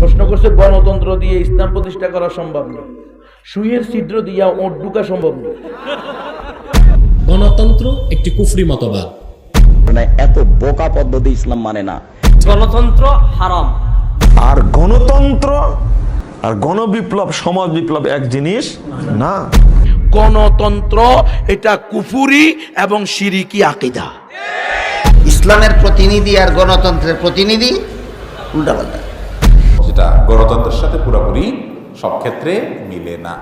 প্রশ্ন করছে গণতন্ত্র দিয়ে ইসলাম প্রতিষ্ঠা করা সম্ভব নয় সুইয়ের ছিদ্র দিয়া ওট ঢুকা সম্ভব নয় গণতন্ত্র একটি কুফরি মতবাদ। মানে এত বোকা পদ্ধতি ইসলাম মানে না। গণতন্ত্র হারাম। আর গণতন্ত্র আর গণবিপ্লব সমাজ বিপ্লব এক জিনিস না। গণতন্ত্র এটা কুফুরি এবং সিরিকি আকিদা। ইসলামের প্রতিনিধি আর গণতন্ত্রের প্রতিনিধি উল্টা উল্টাপাল্টা যেটা গণতন্ত্রের সাথে পুরোপুরি সব ক্ষেত্রে মিলে না।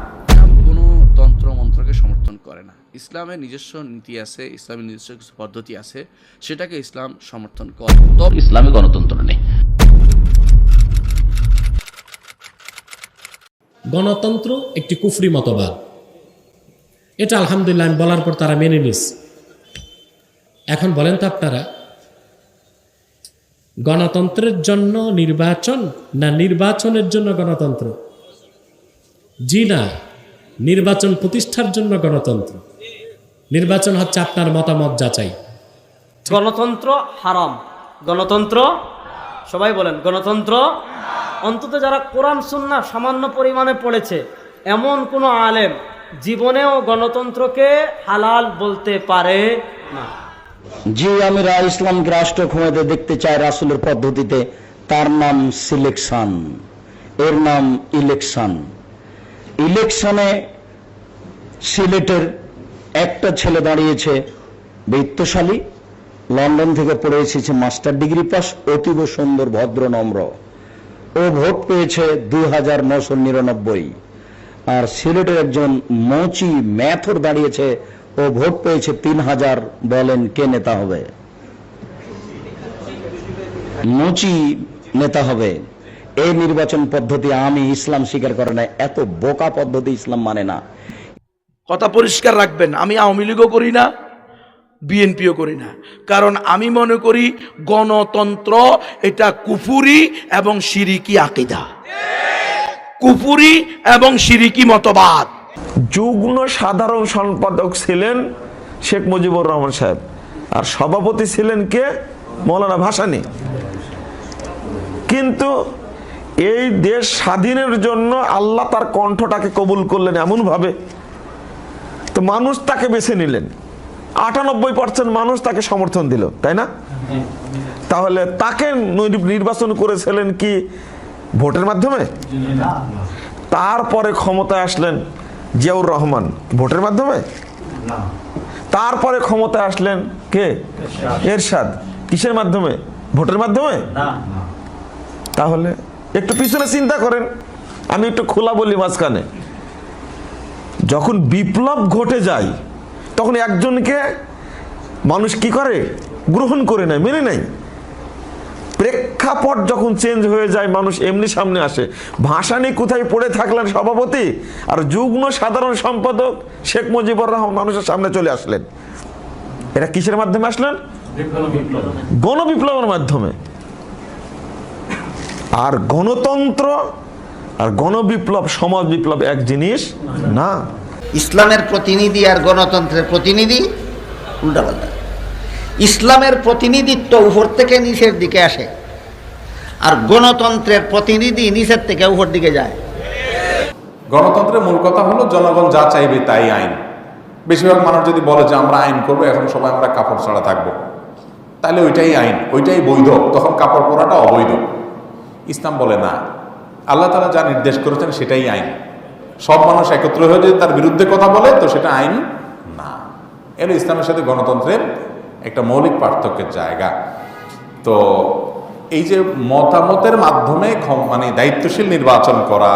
কোনো তন্ত্র মন্ত্রকে সমর্থন করে না। ইসলামের নিজস্ব নীতি আছে ইসলামের নিজস্ব কিছু পদ্ধতি আছে সেটাকে ইসলাম সমর্থন করে। তবে ইসলামে গণতন্ত্র নেই। গণতন্ত্র একটি কুফরি মতবাদ। এটা আলহামদুলিল্লাহ আমি বলার পর তারা মেনে নিস। এখন বলেন তো আপনারা গণতন্ত্রের জন্য নির্বাচন না নির্বাচনের জন্য গণতন্ত্র? জি না, নির্বাচন প্রতিষ্ঠার জন্য গণতন্ত্র। নির্বাচন হচ্ছে আপনার মতামত যাচাই। গণতন্ত্র হারাম। গণতন্ত্র? সবাই বলেন, গণতন্ত্র? অন্তত যারা কোরআন সুন্না সামান্য পরিমাণে পড়েছে, এমন কোনো আলেম জীবনেও গণতন্ত্রকে হালাল বলতে পারে না। যে আমি ইসলামকে রাষ্ট্র ক্ষমতা দেখতে চাই রাসুলের পদ্ধতিতে। তার নাম সিলেকশন। এর নাম ইলেকশন। ইলেকশনে সিলেটের একটা ছেলে দাঁড়িয়েছে বৃত্তশালী, লন্ডন থেকে পড়ে এসেছে মাস্টার ডিগ্রি পাস, অতীব সুন্দর, ভদ্র, নম্র। ও ভোট পেয়েছে দুই হাজার নশো নিরানব্বই। আর সিলেটের একজন মচি ম্যাথর দাঁড়িয়েছে ও ভোট পেয়েছে তিন হাজার বলেন কে নেতা হবে? মুচি নেতা হবে। এই নির্বাচন পদ্ধতি আমি ইসলাম স্বীকার করে না এত বোকা পদ্ধতি ইসলাম মানে না। কথা পরিষ্কার রাখবেন, আমি আওয়ামী লীগও করি না, বিএনপিও করি না। কারণ আমি মনে করি গণতন্ত্র এটা কুফুরি এবং সিরিকি আকিদা। কুফুরি এবং সিরিকি মতবাদ। যুগ্ম সাধারণ সম্পাদক ছিলেন শেখ মুজিবুর রহমান সাহেব। আর সভাপতি ছিলেন কে? মৌলানা ভাসানী। কিন্তু এই দেশ স্বাধীনের জন্য আল্লাহ তার কণ্ঠটাকে কবুল করলেন এমনভাবে। তো মানুষ তাকে বেছে নিলেন। আটানব্বই পার্সেন্ট মানুষ তাকে সমর্থন দিল, তাই না? তাহলে তাকে নির্বাচন করেছিলেন কি? ভোটের মাধ্যমে? তারপরে ক্ষমতায় আসলেন জিয়াউর রহমান ভোটের মাধ্যমে? তারপরে ক্ষমতায় আসলেন কে? এরশাদ। কিসের মাধ্যমে? ভোটের মাধ্যমে? তাহলে একটু পিছনে চিন্তা করেন। আমি একটু খোলা বলি মাঝখানে। যখন বিপ্লব ঘটে যায় তখন একজনকে মানুষ কি করে? গ্রহণ করে নেয় মেনে নেয়। প্রেক্ষাপট যখন চেঞ্জ হয়ে যায়, মানুষ এমনি সামনে আসে। ভাসানি কোথায় পড়ে থাকলেন সভাপতি? আর যুগ্ম সাধারণ সম্পাদক শেখ মুজিবুর রহমান মানুষের সামনে চলে আসলেন। এটা কিসের মাধ্যমে আসলেন? গণবিপ্লবের মাধ্যমে। আর গণতন্ত্র আর গণবিপ্লব, সমাজ বিপ্লব এক জিনিস? না। ইসলামের প্রতিনিধি আর গণতন্ত্রের প্রতিনিধি উল্টাপাল্টা। ইসলামের প্রতিনিধিত্ব উপর থেকে নিচের দিকে আসে। আর গণতন্ত্রের প্রতিনিধি নিচের থেকে উপর দিকে যায়। গণতন্ত্রের মূল কথা হলো জনগণ যা চাইবে তাই আইন। বেশিরভাগ মানুষ যদি বলে যে আমরা আইন করব, এখন সবাই আমরা কাপড় ছাড়া থাকব। তাহলে ওইটাই আইন, ওইটাই বৈধ। তখন কাপড় পরাটা অবৈধ। ইসলাম বলে না। আল্লাহ তালা যা নির্দেশ করেছেন সেটাই আইন। সব মানুষ একত্র হয়ে যদি তার বিরুদ্ধে কথা বলে, তো সেটা আইন না। এর ইসলামের সাথে গণতন্ত্রের একটা মৌলিক পার্থক্যের জায়গা। তো এই যে মতামতের মাধ্যমে মানে দায়িত্বশীল নির্বাচন করা,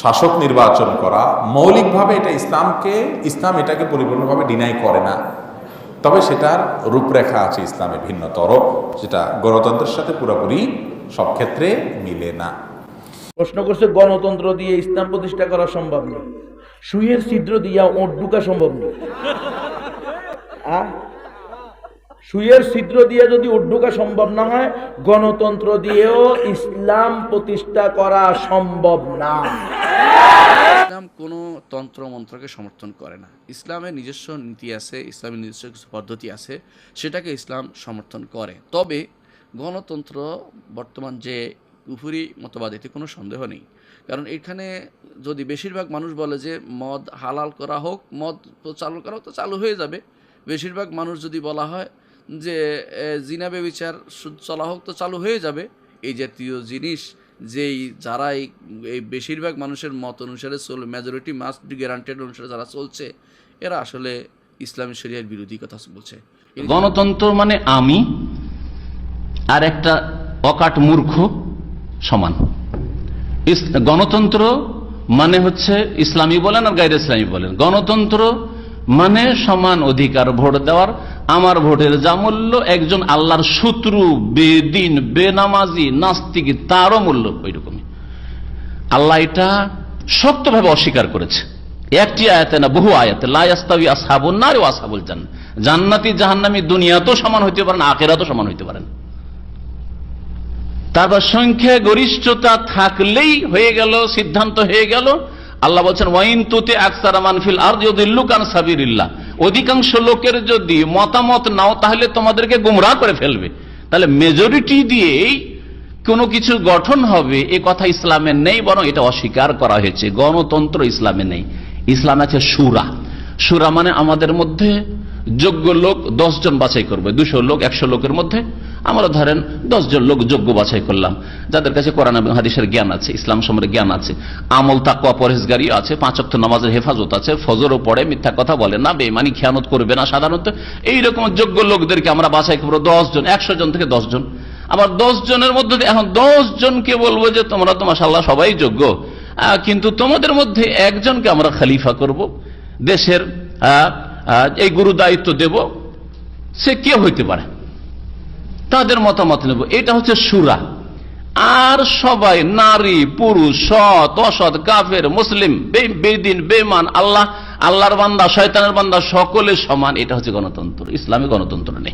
শাসক নির্বাচন করা, মৌলিকভাবে এটা ইসলামকে, ইসলাম এটাকে পরিপূর্ণভাবে ডিনাই করে না। তবে সেটার রূপরেখা আছে ইসলামে ভিন্নতর যেটা গণতন্ত্রের সাথে পুরোপুরি সব ক্ষেত্রে মিলে না। প্রশ্ন করছে, গণতন্ত্র দিয়ে ইসলাম প্রতিষ্ঠা করা সম্ভব নয় সুইয়ের ছিদ্র দিয়া ওট ঢুকা সম্ভব নয় আ? সুইয়ের ছিদ্র দিয়ে যদি ঢুকা সম্ভব না হয়, গণতন্ত্র দিয়েও ইসলাম প্রতিষ্ঠা করা সম্ভব না। ইসলাম কোনো তন্ত্র মন্ত্রকে সমর্থন করে না। ইসলামের নিজস্ব নীতি আছে, ইসলামের নিজস্ব কিছু পদ্ধতি আছে, সেটাকে ইসলাম সমর্থন করে। তবে গণতন্ত্র বর্তমান যে কুফুরি মতবাদ, এতে কোনো সন্দেহ নেই। কারণ এখানে যদি বেশিরভাগ মানুষ বলে যে মদ হালাল করা হোক, মদ চালু করা হোক, তো চালু হয়ে যাবে। বেশিরভাগ মানুষ যদি বলা হয় যে জিনা বেবিচার চলা হোক তো চালু হয়ে যাবে। এই জাতীয় জিনিস যেই যারা এই বেশিরভাগ মানুষের মত অনুসারে চল মেজরিটি মাস্ট গ্যারান্টেড অনুসারে যারা চলছে, এরা আসলে ইসলামী শরিয়ার বিরোধী কথা বলছে। গণতন্ত্র মানে আমি আর একটা অকাট মূর্খ সমান। গণতন্ত্র মানে হচ্ছে ইসলামী বলেন আর গাইর ইসলামী বলেন। গণতন্ত্র মানে সমান অধিকার, ভোট দেওয়ার আমার ভোটের যা মূল্য, একজন আল্লাহর শত্রু, বেদিন, বেনামাজি, নাস্তিক, তারও মূল্য ওই রকমই আল্লাহ এটা শক্তভাবে অস্বীকার করেছে। একটি আয়াতে না, বহু আয়াতে লাস্তাবি আসাবুল না রে আসাবুল জান, জান্নাতি জাহান্নামি দুনিয়াতেও সমান হইতে পারেন, আখেরাতেও সমান হইতে পারেন। তারপর সংখ্যা গরিষ্ঠতা থাকলেই হয়ে গেল, সিদ্ধান্ত হয়ে গেল। আল্লাহ বলছেন, ওয়াইন তুতে আকসার মানফিল আর যদি লুকান সাবিরিল্লাহ অধিকাংশ লোকের যদি মতামত নাও, তাহলে তোমাদেরকে গুমরাহ করে ফেলবে। তাহলে মেজরিটি দিয়েই কোনো কিছু গঠন হবে, এ কথা ইসলামে নেই, বরং এটা অস্বীকার করা হয়েছে। গণতন্ত্র ইসলামে নেই। ইসলাম আছে সুরা। সুরা মানে আমাদের মধ্যে যোগ্য লোক জন বাছাই করবে। দুশো লোক, একশো লোকের মধ্যে আমরা ধরেন দশজন লোক যোগ্য বাছাই করলাম, যাদের কাছে কোরআন হাদিসের জ্ঞান আছে, ইসলাম সম্পর্কে জ্ঞান আছে, আমল তাকুয়া পরেশগারি আছে পাঁচক্ত নামাজের হেফাজত আছে, ফজরও পড়ে, মিথ্যা কথা বলে না বেমানি খেয়ানত করবে না সাধারণত। এইরকম যোগ্য লোকদেরকে আমরা বাছাই করব দশ জন একশো জন থেকে দশ জন আবার দশ জনের মধ্যে এখন দশ জনকে বলব যে তোমরা তো মাসাল্লাহ সবাই যোগ্য। কিন্তু তোমাদের মধ্যে একজনকে আমরা খালিফা করব, দেশের এই গুরু দায়িত্ব দেব, সে কে হইতে পারে? তাদের মতামত নেব। এটা হচ্ছে সুরা। আর সবাই নারী, পুরুষ, সৎ, অসৎ, কাফের, মুসলিম বেদিন বেমান আল্লাহ, আল্লাহর বান্দা, শয়তানের বান্দা সকলে সমান। এটা হচ্ছে গণতন্ত্র। ইসলামী গণতন্ত্র নেই।